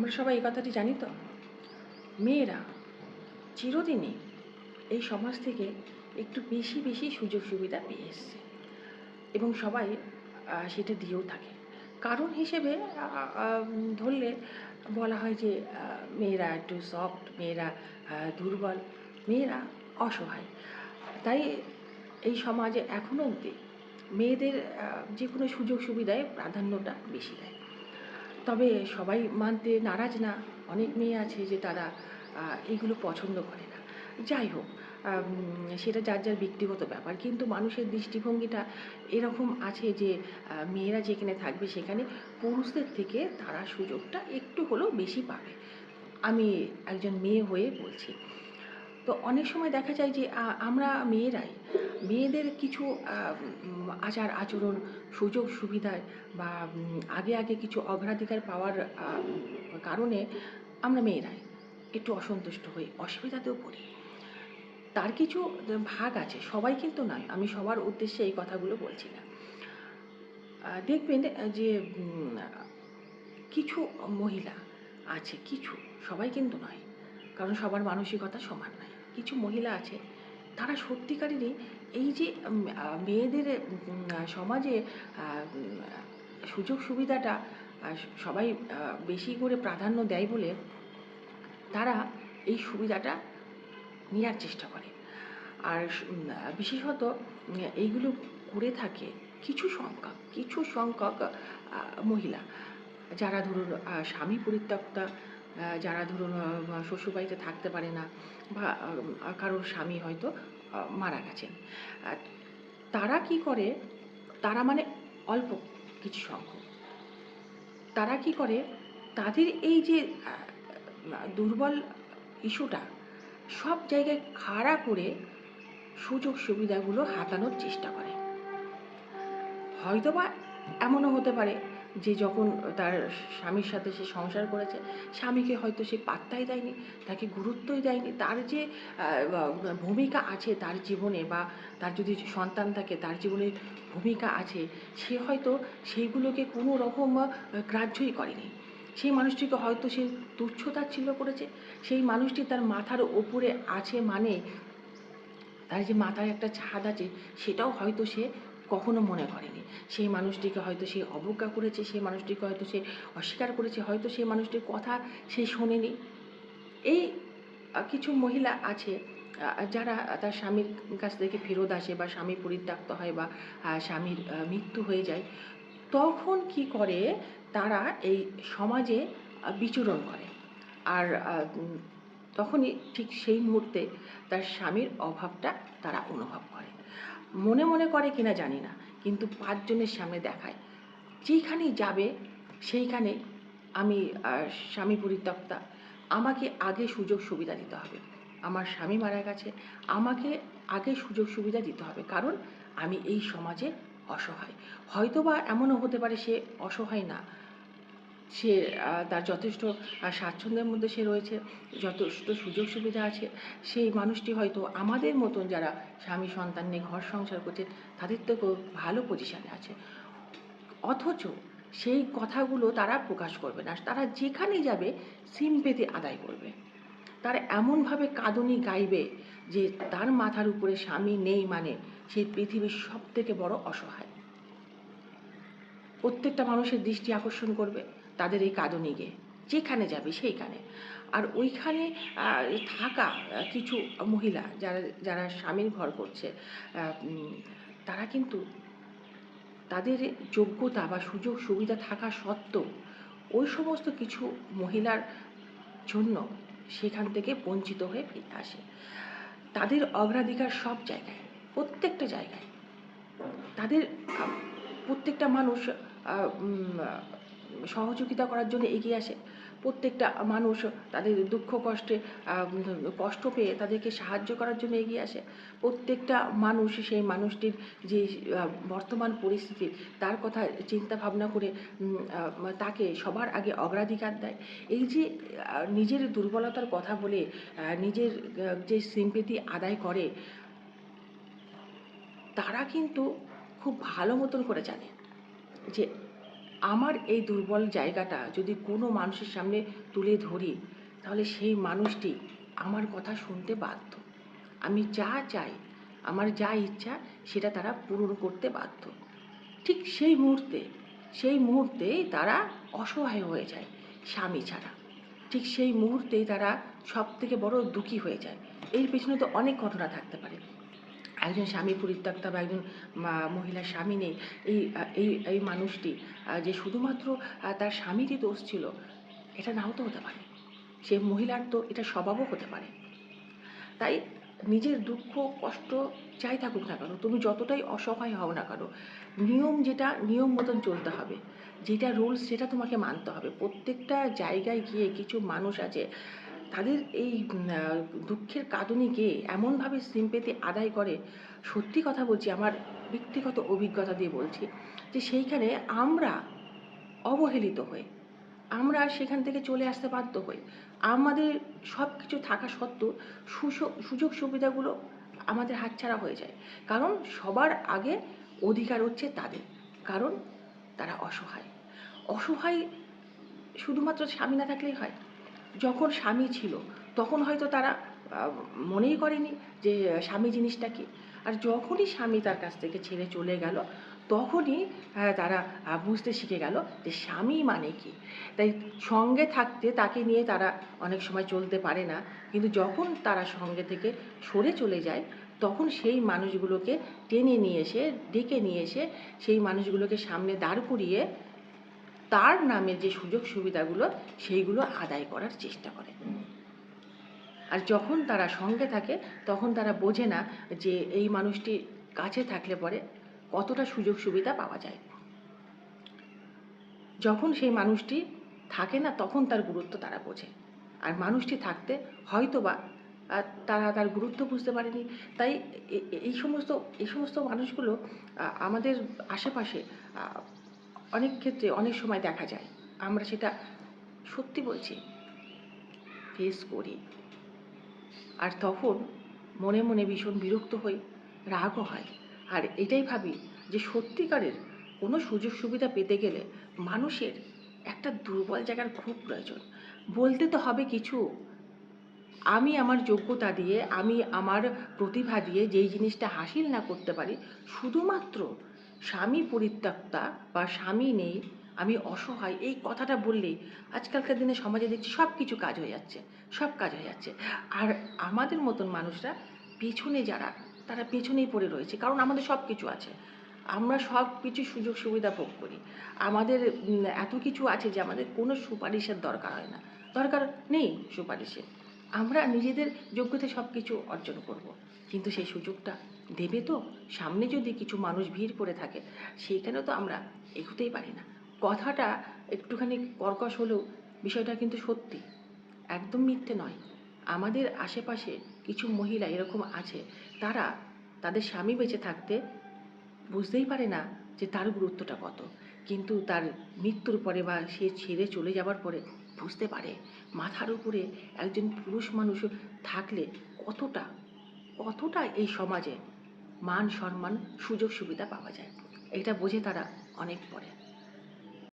আমরা সবাই এই কথাটি জানি তো? মেয়েরা চিরদিনই এই সমাজ থেকে একটু বেশি বেশি সুযোগ সুবিধা পেয়ে এসছে এবং সবাই সেটা দিয়েও থাকে। কারণ হিসেবে ধরলে বলা হয় যে মেয়েরা একটু সফট মেয়েরা দুর্বল, মেয়েরা অসহায়। তাই এই সমাজে এখনও অবধি মেয়েদের যে কোনো সুযোগ সুবিধায় প্রাধান্যটা বেশি দেয়। তবে সবাই মানতে নারাজ না। অনেক মেয়ে আছে যে তারা এগুলো পছন্দ করে না। যাই হোক সেটা যার যার ব্যক্তিগত ব্যাপার। কিন্তু মানুষের দৃষ্টিভঙ্গিটা এরকম আছে যে মেয়েরা যেখানে থাকবে সেখানে পুরুষদের থেকে তারা সুযোগটা একটু হলেও বেশি পাবে। আমি একজন মেয়ে হয়ে বলছি। তো অনেক সময় দেখা যায় যে আমরা মেয়েরাই, মেয়েদের কিছু আচার আচরণ, সুযোগ সুবিধায় বা আগে আগে কিছু অগ্রাধিকার পাওয়ার কারণে আমরা মেয়েরাই, একটু অসন্তুষ্ট হই, অসুবিধাতেও পড়ি। তার কিছু ভাগ আছে, সবাই কিন্তু নয়, আমি সবার উদ্দেশ্যে এই কথাগুলো বলছি না। দেখবেন যে কিছু মহিলা আছে, কিছু, সবাই কিন্তু নয়, কারণ সবার মানসিকতা সমান নয়। কিছু মহিলা আছে, তারা সত্যিকারেরই এই যে মেয়েদের সমাজে সুযোগ সুবিধাটা সবাই বেশি করে প্রাধান্য দেয় বলে তারা এই সুবিধাটা নেওয়ার চেষ্টা করে। আর বিশেষত এইগুলো করে থাকে কিছু সংখ্যক কিছু সংখ্যক মহিলা। যারা ধরুন স্বামী পরিত্যক্তা যারা ধরুন শ্বশুরবাড়িতে থাকতে পারে না বা কারোর স্বামী হয়তো মারা গেছেন। তারা কি করে, তারা মানে অল্প কিছু সংখ্যক। তারা কি করে, তাদের এই যে দুর্বল ইস্যুটা সব জায়গায় খাড়া করে সুযোগ সুবিধাগুলো হাতানোর চেষ্টা করে। হয়তোবা এমনও হতে পারে যে যখন তার স্বামীর সাথে সে সংসার করেছে, স্বামীকে হয়তো সে পাত্তাই দেয়নি, তাকে গুরুত্বই দেয়নি। তার যে ভূমিকা আছে তার জীবনে বা তার যদি সন্তান থাকে, তার জীবনে ভূমিকা আছে, সে হয়তো সেইগুলোকে কোনো রকম গ্রাহ্যই করেনি। সেই মানুষটিকে হয়তো সে তুচ্ছ তাচ্ছিল্য করেছে। সেই মানুষটি তার মাথার ওপরে আছে মানে তার যে মাথায় একটা ছাদ আছে, সেটাও হয়তো সে কখনো মনে করেনি। সেই মানুষটিকে হয়তো সে অবজ্ঞা করেছে, সেই মানুষটিকে হয়তো সে অস্বীকার করেছে, হয়তো সেই মানুষটির কথা সে শোনেনি। এই কিছু মহিলা আছে যারা তার স্বামীর কাছ থেকে ফেরত আসে বা স্বামী পরিত্যক্ত হয় বা স্বামীর মৃত্যু হয়ে যায়, তখন কি করে তারা এই সমাজে বিচরণ করে। আর তখনই ঠিক সেই মুহূর্তে তার স্বামীর অভাবটা তারা অনুভব করে। মনে মনে করে কিনা জানি না, কিন্তু পাঁচজনের সামনে দেখায়। যেখানেই যাবে, সেইখানে আমি স্বামী পরিত্যক্তা, আমাকে আগে সুযোগ সুবিধা দিতে হবে। আমার স্বামী মারা গেছে, আমাকে আগে সুযোগ সুবিধা দিতে হবে। কারণ আমি এই সমাজে অসহায়। হয়তোবা এমনও হতে পারে সে অসহায় না সে তার যথেষ্ট স্বাচ্ছন্দ্যের মধ্যে সে রয়েছে, যথেষ্ট সুযোগ সুবিধা আছে, সেই মানুষটি হয়তো আমাদের মতন যারা স্বামী সন্তান নিয়ে ঘর সংসার করছে, তাদের থেকেও ভালো পজিশানে আছে। অথচ সেই কথাগুলো তারা প্রকাশ করবে না, তারা যেখানে যাবে সিম্পেতি আদায় করবে। তারা এমনভাবে কাঁদনি গাইবে যে তার মাথার উপরে স্বামী নেই মানে সেই পৃথিবীর সব থেকে বড় অসহায়। প্রত্যেকটা মানুষের দৃষ্টি আকর্ষণ করবে। তাদের এই কাঁদনি গিয়ে যেখানে যাবে সেইখানে। আর ওইখানে থাকা কিছু মহিলা যারা যারা স্বামীর ঘর করছে তারা কিন্তু তাদের যোগ্যতা বা সুযোগ সুবিধা থাকা সত্ত্বেও ওই সমস্ত কিছু মহিলার জন্য সেখান থেকে বঞ্চিত হয়ে ফিরে আসে। তাদের অগ্রাধিকার সব জায়গায়, প্রত্যেকটা জায়গায়। তাদের প্রত্যেকটা মানুষ সহযোগিতা করার জন্য এগিয়ে আসে। প্রত্যেকটা মানুষ তাদের দুঃখ কষ্টে কষ্ট পেয়ে তাদেরকে সাহায্য করার জন্য এগিয়ে আসে। প্রত্যেকটা মানুষ, সেই মানুষটির যে বর্তমান পরিস্থিতি, তার কথা চিন্তা ভাবনা করে তাকে সবার আগে অগ্রাধিকার দেয়। এই যে নিজের দুর্বলতার কথা বলে নিজের যে সিম্পেতি আদায় করে, তারা কিন্তু খুব ভালো মতন করে জানে যে আমার এই দুর্বল জায়গাটা যদি কোনো মানুষের সামনে তুলে ধরি, তাহলে সেই মানুষটি আমার কথা শুনতে বাধ্য। আমি যা চাই, আমার যা ইচ্ছা, সেটা তারা পূরণ করতে বাধ্য। ঠিক সেই মুহূর্তে, সেই মুহূর্তেই তারা অসহায় হয়ে যায় স্বামী ছাড়া। ঠিক সেই মুহূর্তেই তারা সব থেকে বড় দুঃখী হয়ে যায়। এর পেছনে তো অনেক ঘটনা থাকতে পারে। একজন স্বামী পরিত্যক্তা বা একজন মহিলার স্বামী নেই। এই এই এই মানুষটি যে শুধুমাত্র তার স্বামীরই দোষ ছিল, এটা নাও তো হতে পারে। সে মহিলার তো এটা স্বভাবও হতে পারে। তাই নিজের দুঃখ, কষ্ট যাই থাকুক না কেন, তুমি যতটাই অসহায় হও না কেন, নিয়ম যেটা, নিয়ম মতন চলতে হবে। যেটা রুলস সেটা তোমাকে মানতে হবে। প্রত্যেকটা জায়গায় গিয়ে কিছু মানুষ আছে তাদের এই দুঃখের কাঁদুনি গিয়ে এমনভাবে সিম্পেতি আদায় করে, সত্যি কথা বলছি, আমার ব্যক্তিগত অভিজ্ঞতা দিয়ে বলছি যে সেইখানে আমরা অবহেলিত হই। আমরা সেখান থেকে চলে আসতে বাধ্য হই। আমাদের সব কিছু থাকা সত্ত্বেও সুযোগ সুবিধাগুলো আমাদের হাতছাড়া হয়ে যায়। কারণ সবার আগে অধিকার হচ্ছে তাদের, কারণ তারা অসহায়। অসহায় শুধুমাত্র স্বামী না থাকলেই হয়। যখন স্বামী ছিল, তখন হয়তো তারা মনেই করেনি যে স্বামী জিনিসটা কি। আর যখনই স্বামী তার কাছ থেকে ছেড়ে চলে গেল, তখনই তারা বুঝতে শিখে গেল যে স্বামী মানে কি। তাই সঙ্গে থাকতে তাকে নিয়ে তারা অনেক সময় চলতে পারে না, কিন্তু যখন তারা সঙ্গে থেকে সরে চলে যায়, তখন সেই মানুষগুলোকে টেনে নিয়ে এসে, ডেকে নিয়ে এসে সেই মানুষগুলোকে সামনে দাঁড় করিয়ে তার নামে যে সুযোগ সুবিধাগুলো, সেইগুলো আদায় করার চেষ্টা করে। আর যখন তারা সঙ্গে থাকে, তখন তারা বোঝে না যে এই মানুষটি কাছে থাকলে পরে কতটা সুযোগ সুবিধা পাওয়া যায়। যখন সেই মানুষটি থাকে না, তখন তার গুরুত্ব তারা বোঝে। আর মানুষটি থাকতে হয়তোবা তারা তার গুরুত্ব বুঝতে পারেনি। তাই এই সমস্ত এই সমস্ত মানুষগুলো আমাদের আশেপাশে অনেক ক্ষেত্রে অনেক সময় দেখা যায়, আমরা সেটা সত্যি বলছি ফেস করি। আর তখন মনে মনে ভীষণ বিরক্ত হই, রাগও হয়। আর এটাই ভাবি যে সত্যিকারের কোনো সুযোগ সুবিধা পেতে গেলে মানুষের একটা দুর্বল জায়গার খুব প্রয়োজন। বলতে তো হবে কিছু, আমি আমার যোগ্যতা দিয়ে, আমি আমার প্রতিভা দিয়ে যেই জিনিসটা হাসিল না করতে পারি, শুধুমাত্র স্বামী পরিত্যক্তা বা স্বামী নেই, আমি অসহায়, এই কথাটা বললেই আজকালকার দিনে সমাজে দেখছি সব কিছু কাজ হয়ে যাচ্ছে, সব কাজ হয়ে যাচ্ছে। আর আমাদের মতন মানুষরা পেছনে যারা, তারা পেছনেই পড়ে রয়েছে, কারণ আমাদের সব কিছু আছে। আমরা সব কিছু সুযোগ সুবিধা ভোগ করি। আমাদের এত কিছু আছে যে আমাদের কোনো সুপারিশের দরকার হয় না। দরকার নেই সুপারিশের। আমরা নিজেদের যোগ্যতা সব কিছু অর্জন করব। কিন্তু সেই সুযোগটা দেবে তো? সামনে যদি কিছু মানুষ ভিড় করে থাকে সেইখানেও তো আমরা এগোতেই পারি না। কথাটা একটুখানি কর্কশ হলেও বিষয়টা কিন্তু সত্যি। একদম মিথ্যে নয়। আমাদের আশেপাশে কিছু মহিলা এরকম আছে, তারা তাদের স্বামী বেঁচে থাকতে বুঝতেই পারে না যে তার গুরুত্বটা কত। কিন্তু তার মৃত্যুর পরে বা সে ছেড়ে চলে যাওয়ার পরে বুঝতে পারে, মাথার উপরে একজন পুরুষ মানুষ থাকলে কতটা কতটা এই সমাজে মান সম্মান সুযোগ সুবিধা পাওয়া যায়। এটা বোঝে তারা অনেক পরে।